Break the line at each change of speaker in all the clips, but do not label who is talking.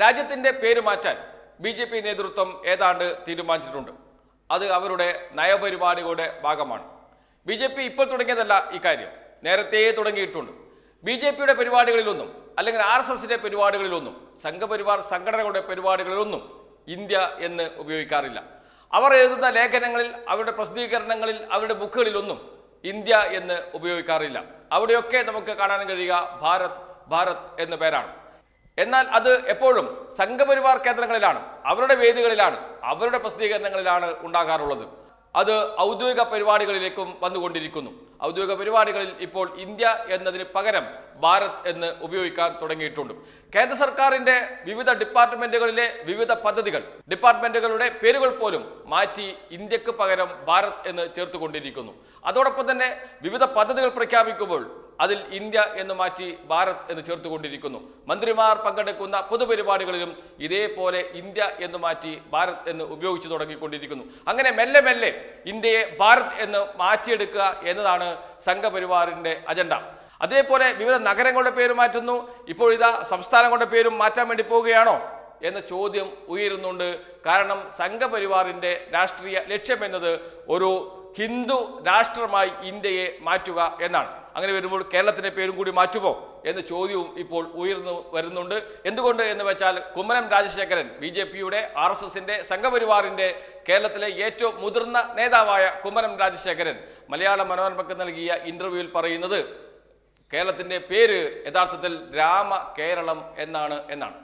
രാജ്യത്തിന്റെ പേര് മാറ്റാൻ ബി ജെ പി നേതൃത്വം ഏതാണ്ട് തീരുമാനിച്ചിട്ടുണ്ട്. അത് അവരുടെ നയപരിപാടികളുടെ ഭാഗമാണ്. ബി ജെ പി ഇപ്പോൾ തുടങ്ങിയതല്ല ഇക്കാര്യം. നേരത്തെ തുടങ്ങിയിട്ടുണ്ട്. ബി ജെ പിയുടെ പരിപാടികളിലൊന്നും അല്ലെങ്കിൽ ആർ എസ് എസിന്റെ പരിപാടികളിലൊന്നും സംഘപരിവാർ സംഘടനകളുടെ പരിപാടികളിലൊന്നും ഇന്ത്യ എന്ന് ഉപയോഗിക്കാറില്ല. അവർ എഴുതുന്ന ലേഖനങ്ങളിൽ അവരുടെ പ്രസിദ്ധീകരണങ്ങളിൽ അവരുടെ ബുക്കുകളിലൊന്നും ഇന്ത്യ എന്ന് ഉപയോഗിക്കാറില്ല. അവിടെയൊക്കെ നമുക്ക് കാണാൻ കഴിയുക ഭാരത് ഭാരത് എന്ന പേരാണ്. എന്നാൽ അത് എപ്പോഴും സംഘപരിവാർ കേന്ദ്രങ്ങളിലാണ് അവരുടെ വേദികളിലാണ് അവരുടെ പ്രസിദ്ധീകരണങ്ങളിലാണ് ഉണ്ടാകാറുള്ളത്. അത് ഔദ്യോഗിക പരിപാടികളിലേക്കും വന്നുകൊണ്ടിരിക്കുന്നു. ഔദ്യോഗിക പരിപാടികളിൽ ഇപ്പോൾ ഇന്ത്യ എന്നതിന് പകരം ഭാരത് എന്ന് ഉപയോഗിക്കാൻ തുടങ്ങിയിട്ടുണ്ട്. കേന്ദ്ര സർക്കാരിന്റെ വിവിധ ഡിപ്പാർട്ട്മെന്റുകളിലെ വിവിധ പദ്ധതികൾ ഡിപ്പാർട്ട്മെന്റുകളുടെ പേരുകൾ പോലും മാറ്റി ഇന്ത്യയ്ക്ക് പകരം ഭാരത് എന്ന് ചേർത്തുകൊണ്ടിരിക്കുന്നു. അതോടൊപ്പം തന്നെ വിവിധ പദ്ധതികൾ പ്രഖ്യാപിക്കുമ്പോൾ അതിൽ ഇന്ത്യ എന്ന് മാറ്റി ഭാരത് എന്ന് ചേർത്തുകൊണ്ടിരിക്കുന്നു. മന്ത്രിമാർ പങ്കെടുക്കുന്ന പൊതുപരിപാടികളിലും ഇതേപോലെ ഇന്ത്യ എന്ന് മാറ്റി ഭാരത് എന്ന് ഉപയോഗിച്ചു തുടങ്ങിക്കൊണ്ടിരിക്കുന്നു. അങ്ങനെ മെല്ലെ മെല്ലെ ഇന്ത്യയെ ഭാരത് എന്ന് മാറ്റിയെടുക്കുക എന്നതാണ് സംഘപരിവാറിന്റെ അജണ്ട. അതേപോലെ വിവിധ നഗരങ്ങളുടെ പേര് മാറ്റുന്നു. ഇപ്പോൾ ഇതാ സംസ്ഥാനങ്ങളുടെ പേരും മാറ്റാൻ വേണ്ടി പോവുകയാണോ എന്ന ചോദ്യം ഉയരുന്നുണ്ട്. കാരണം സംഘപരിവാറിന്റെ രാഷ്ട്രീയ ലക്ഷ്യം എന്നത് ഒരു ഹിന്ദു രാഷ്ട്രമായി ഇന്ത്യയെ മാറ്റുക എന്നാണ്. അങ്ങനെ വരുമ്പോൾ കേരളത്തിന്റെ പേരും കൂടി മാറ്റുമോ എന്ന ചോദ്യവും ഇപ്പോൾ ഉയർന്നു വരുന്നുണ്ട്. എന്തുകൊണ്ട് എന്ന് വെച്ചാൽ കുമ്മനം രാജശേഖരൻ ബി ജെ പിയുടെ ആർ എസ് എസിന്റെ സംഘപരിവാറിന്റെ കേരളത്തിലെ ഏറ്റവും മുതിർന്ന നേതാവായ കുമ്മനം രാജശേഖരൻ മലയാള മനോരമയ്ക്ക് നൽകിയ ഇന്റർവ്യൂവിൽ പറയുന്നത് കേരളത്തിന്റെ പേര് യഥാർത്ഥത്തിൽ രാമ കേരളം എന്നാണ് എന്നാണ്.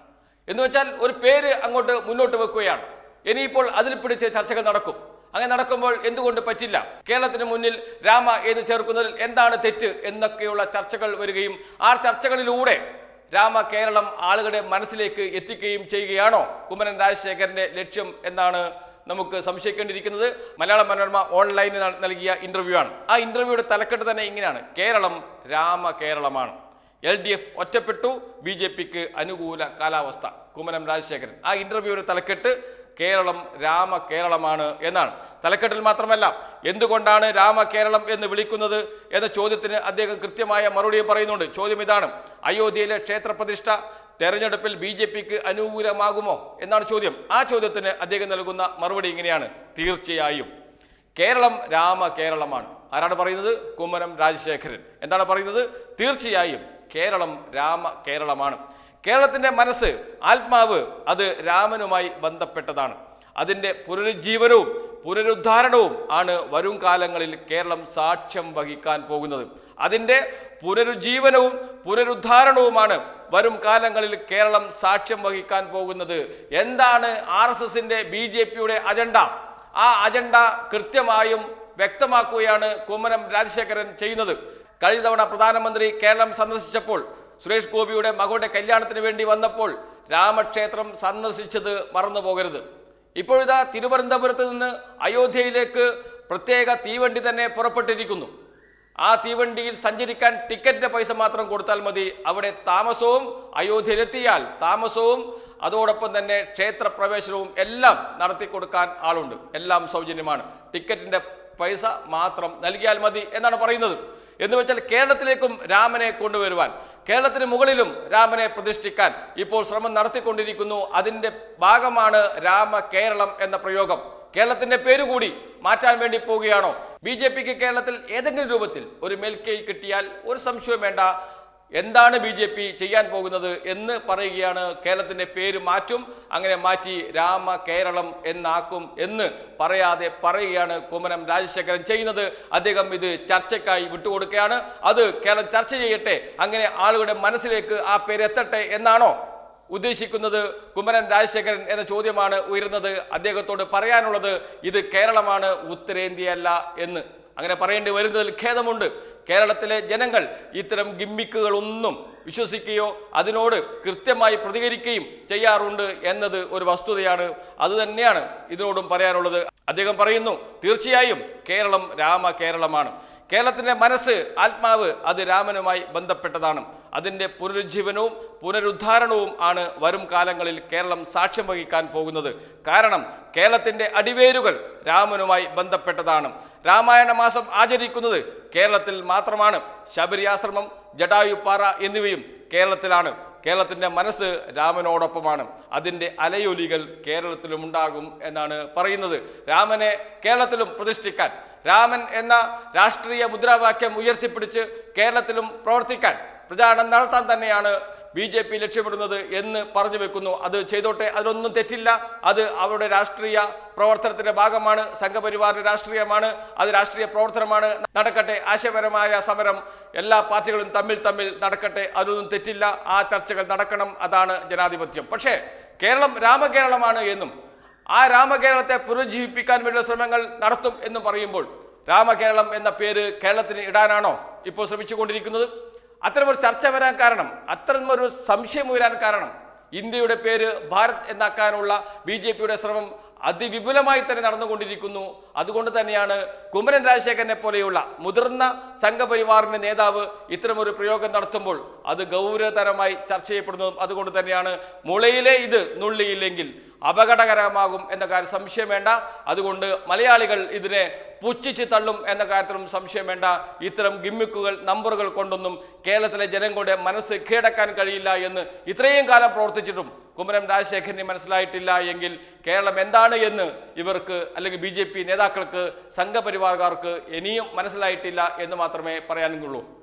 എന്ന് വെച്ചാൽ ഒരു പേര് അങ്ങോട്ട് മുന്നോട്ട് വെക്കുകയാണ്. ഇനിയിപ്പോൾ അതിൽ പിടിച്ച് ചർച്ചകൾ നടക്കും. അങ്ങനെ നടക്കുമ്പോൾ എന്തുകൊണ്ട് പറ്റില്ല? കേരളത്തിന് മുന്നിൽ രാമ എന്ന് ചേർക്കുന്നതിൽ എന്താണ് തെറ്റ് എന്നൊക്കെയുള്ള ചർച്ചകൾ വരികയും ആ ചർച്ചകളിലൂടെ രാമ കേരളം ആളുകളുടെ മനസ്സിലേക്ക് എത്തിക്കുകയും ചെയ്യുകയാണോ? കുമരൻ രാജശേഖരന്റെ ലക്ഷ്യം എന്നാണ് നമുക്ക് സംശയിക്കേണ്ടിയിരിക്കുന്നത്. മലയാള മനോരമ ഓൺലൈനിൽ നൽകിയ ഇന്റർവ്യൂ ആണ്. ആ ഇന്റർവ്യൂയുടെ തലക്കെട്ട് തന്നെ ഇങ്ങനെയാണ്. കേരളം രാമ കേരളമാണ്. എൽ ഡി എഫ് ഒറ്റപ്പെട്ടു. ബി ജെ പിക്ക് അനുകൂല കാലാവസ്ഥ. കുമ്മനം രാജശേഖരൻ. ആ ഇന്റർവ്യൂയുടെ തലക്കെട്ട് കേരളം രാമ കേരളമാണ് എന്നാണ്. തലക്കെട്ടിൽ മാത്രമല്ല എന്തുകൊണ്ടാണ് രാമ കേരളം എന്ന് വിളിക്കുന്നത് എന്ന ചോദ്യത്തിന് അദ്ദേഹം കൃത്യമായ മറുപടി പറയുന്നുണ്ട്. ചോദ്യം ഇതാണ് അയോധ്യയിലെ ക്ഷേത്രപ്രതിഷ്ഠ തെരഞ്ഞെടുപ്പിൽ ബി ജെ പിക്ക് അനുകൂലമാകുമോ എന്നാണ് ചോദ്യം. ആ ചോദ്യത്തിന് അദ്ദേഹം നൽകുന്ന മറുപടി ഇങ്ങനെയാണ് തീർച്ചയായും. കേരളം രാമ കേരളമാണ്. ആരാണ് പറയുന്നത്? കുമ്മനം രാജശേഖരൻ. എന്താണ് പറയുന്നത്? തീർച്ചയായും കേരളം രാമ കേരളമാണ്. കേരളത്തിന്റെ മനസ്സ് ആത്മാവ് അത് രാമനുമായി ബന്ധപ്പെട്ടതാണ്. അതിന്റെ പുനരുജ്ജീവനവും പുനരുദ്ധാരണവും ആണ് വരും കാലങ്ങളിൽ കേരളം സാക്ഷ്യം വഹിക്കാൻ പോകുന്നത്. അതിന്റെ പുനരുജ്ജീവനവും പുനരുദ്ധാരണവുമാണ് വരും കാലങ്ങളിൽ കേരളം സാക്ഷ്യം വഹിക്കാൻ പോകുന്നത്. എന്താണ് ആർ എസ് എസിന്റെ ബി ജെ പിയുടെ അജണ്ട? ആ അജണ്ട കൃത്യമായും വ്യക്തമാക്കുകയാണ് കുമ്മനം രാജശേഖരൻ ചെയ്യുന്നത്. കഴിഞ്ഞ തവണ പ്രധാനമന്ത്രി കേരളം സന്ദർശിച്ചപ്പോൾ സുരേഷ് ഗോപിയുടെ മകളുടെ കല്യാണത്തിന് വേണ്ടി വന്നപ്പോൾ രാമക്ഷേത്രം സന്ദർശിച്ചത് മറന്നു പോകരുത് ഇപ്പോഴിതാ തിരുവനന്തപുരത്ത് നിന്ന് അയോധ്യയിലേക്ക് പ്രത്യേക തീവണ്ടി തന്നെ പുറപ്പെട്ടിരിക്കുന്നു. ആ തീവണ്ടിയിൽ സഞ്ചരിക്കാൻ ടിക്കറ്റിന്റെ പൈസ മാത്രം കൊടുത്താൽ മതി. അവിടെ താമസവും അയോധ്യയിലെത്തിയാൽ താമസവും അതോടൊപ്പം തന്നെ ക്ഷേത്രപ്രവേശനവും എല്ലാം നടത്തി കൊടുക്കാൻ ആളുണ്ട്. എല്ലാം സൗജന്യമാണ്. ടിക്കറ്റിന്റെ പൈസ മാത്രം നൽകിയാൽ മതി എന്നാണ് പറയുന്നത്. എന്ന് വെച്ചാൽ കേരളത്തിലേക്കും രാമനെ കൊണ്ടുവരുവാൻ കേരളത്തിന് മുകളിലും രാമനെ പ്രതിഷ്ഠിക്കാൻ ഇപ്പോൾ ശ്രമം നടത്തിക്കൊണ്ടിരിക്കുന്നു. അതിന്റെ ഭാഗമാണ് രാമ കേരളം എന്ന പ്രയോഗം. കേരളത്തിന്റെ പേരുകൂടി മാറ്റാൻ വേണ്ടി പോവുകയാണോ? ബി ജെ പിക്ക് കേരളത്തിൽ ഏതെങ്കിലും രൂപത്തിൽ ഒരു മേൽക്കൈ കിട്ടിയാൽ ഒരു സംശയം വേണ്ട. എന്താണ് ബി ജെ പി ചെയ്യാൻ പോകുന്നത് എന്ന് പറയുകയാണ് കേരളത്തിന്റെ പേര് മാറ്റും. അങ്ങനെ മാറ്റി രാമ കേരളം എന്നാക്കും എന്ന് പറയാതെ പറയുകയാണ് കുമ്മനം രാജശേഖരൻ ചെയ്യുന്നത്. അദ്ദേഹം ഇത് ചർച്ചയ്ക്കായി വിട്ടുകൊടുക്കുകയാണ്. അത് കേരളം ചർച്ച ചെയ്യട്ടെ അങ്ങനെ ആളുകളുടെ മനസ്സിലേക്ക് ആ പേര് എത്തട്ടെ എന്നാണോ ഉദ്ദേശിക്കുന്നത് കുമരൻ രാജശേഖരൻ എന്ന ചോദ്യമാണ് ഉയരുന്നത്. അദ്ദേഹത്തോട് പറയാനുള്ളത് ഇത് കേരളമാണ് ഉത്തരേന്ത്യയല്ല എന്ന്. അങ്ങനെ പറയേണ്ടി വരുന്നതിൽ ഖേദമുണ്ട്. കേരളത്തിലെ ജനങ്ങൾ ഇത്തരം ഗിമ്മിക്കുകളൊന്നും വിശ്വസിക്കുകയോ അതിനോട് കൃത്യമായി പ്രതികരിക്കുകയും ചെയ്യാറുണ്ട് എന്നത് ഒരു വസ്തുതയാണ്. അത് തന്നെയാണ് ഇതിനോടും പറയാനുള്ളത്. അദ്ദേഹം പറയുന്നു തീർച്ചയായും കേരളം രാമ കേരളമാണ്. കേരളത്തിന്റെ മനസ്സ് ആത്മാവ് അത് രാമനുമായി ബന്ധപ്പെട്ടതാണ്. അതിന്റെ പുനരുജ്ജീവനവും പുനരുദ്ധാരണവും ആണ് വരും കാലങ്ങളിൽ കേരളം സാക്ഷ്യം വഹിക്കാൻ പോകുന്നത്. കാരണം കേരളത്തിന്റെ അടിവേരുകൾ രാമനുമായി ബന്ധപ്പെട്ടതാണ്. രാമായണ മാസം ആചരിക്കുന്നത് കേരളത്തിൽ മാത്രമാണ്. ശബരി ആശ്രമം ജടായുപ്പാറ എന്നിവയും കേരളത്തിലാണ്. കേരളത്തിന്റെ മനസ്സ് രാമനോടൊപ്പമാണ്. അതിന്റെ അലയൊലികൾ കേരളത്തിലും ഉണ്ടാകും എന്നാണ് പറയുന്നത്. രാമനെ കേരളത്തിലും പ്രതിഷ്ഠിക്കാൻ രാമൻ എന്ന രാഷ്ട്രീയ മുദ്രാവാക്യം ഉയർത്തിപ്പിടിച്ച് കേരളത്തിലും പ്രവർത്തിക്കാൻ പ്രചാരണം നടത്താൻ തന്നെയാണ് ബി ജെ പി ലക്ഷ്യമിടുന്നത് എന്ന് പറഞ്ഞു വെക്കുന്നു. അത് ചെയ്തോട്ടെ അതിലൊന്നും തെറ്റില്ല. അത് അവരുടെ രാഷ്ട്രീയ പ്രവർത്തനത്തിന്റെ ഭാഗമാണ് സംഘപരിവാറിന്റെ രാഷ്ട്രീയമാണ് അത് രാഷ്ട്രീയ പ്രവർത്തനമാണ്. നടക്കട്ടെ ആശയപരമായ സമരം എല്ലാ പാർട്ടികളും തമ്മിൽ തമ്മിൽ നടക്കട്ടെ അതൊന്നും തെറ്റില്ല. ആ ചർച്ചകൾ നടക്കണം അതാണ് ജനാധിപത്യം. പക്ഷേ കേരളം രാമകേരളമാണ് എന്നും ആ രാമകേരളത്തെ പുനരുജ്ജീവിപ്പിക്കാൻ വേണ്ടിയുള്ള ശ്രമങ്ങൾ നടത്തും എന്ന് പറയുമ്പോൾ രാമകേരളം എന്ന പേര് കേരളത്തിന് ഇടാനാണോ ഇപ്പോൾ ശ്രമിച്ചുകൊണ്ടിരിക്കുന്നത്? അത്തരമൊരു ചർച്ച വരാൻ കാരണം അത്തരമൊരു സംശയം ഉയരാൻ കാരണം ഇന്ത്യയുടെ പേര് ഭാരത് എന്നാക്കാനുള്ള ബി ജെ പിയുടെ ശ്രമം അതിവിപുലമായി തന്നെ നടന്നുകൊണ്ടിരിക്കുന്നു. അതുകൊണ്ട് തന്നെയാണ് കുമരൻ രാജശേഖരനെ പോലെയുള്ള മുതിർന്ന സംഘപരിവാറിന്റെ നേതാവ് ഇത്തരമൊരു പ്രയോഗം നടത്തുമ്പോൾ അത് ഗൗരവതരമായി ചർച്ച ചെയ്യപ്പെടുന്നതും അതുകൊണ്ട് തന്നെയാണ് മുളയിലെ ഇത് നുള്ളിയില്ലെങ്കിൽ അപകടകരമാകും എന്ന കാര്യം സംശയം വേണ്ട. അതുകൊണ്ട് മലയാളികൾ ഇതിനെ പുച്ഛിച്ച് തള്ളും എന്ന കാര്യത്തിലും സംശയം വേണ്ട. ഇത്തരം ഗിമ്മിക്കുകൾ നമ്പറുകൾ കൊണ്ടൊന്നും കേരളത്തിലെ ജനങ്ങളുടെ മനസ്സ് കീഴടക്കാൻ കഴിയില്ല എന്ന് ഇത്രയും കാലം പ്രവർത്തിച്ചിട്ടും കുമരം രാജശേഖരന് മനസ്സിലായിട്ടില്ല എങ്കിൽ കേരളം എന്താണ് എന്ന് ഇവർക്ക് അല്ലെങ്കിൽ ബി നേതാക്കൾക്ക് സംഘപരിവാർകാർക്ക് ഇനിയും മനസ്സിലായിട്ടില്ല എന്ന് മാത്രമേ പറയാനുള്ളൂ.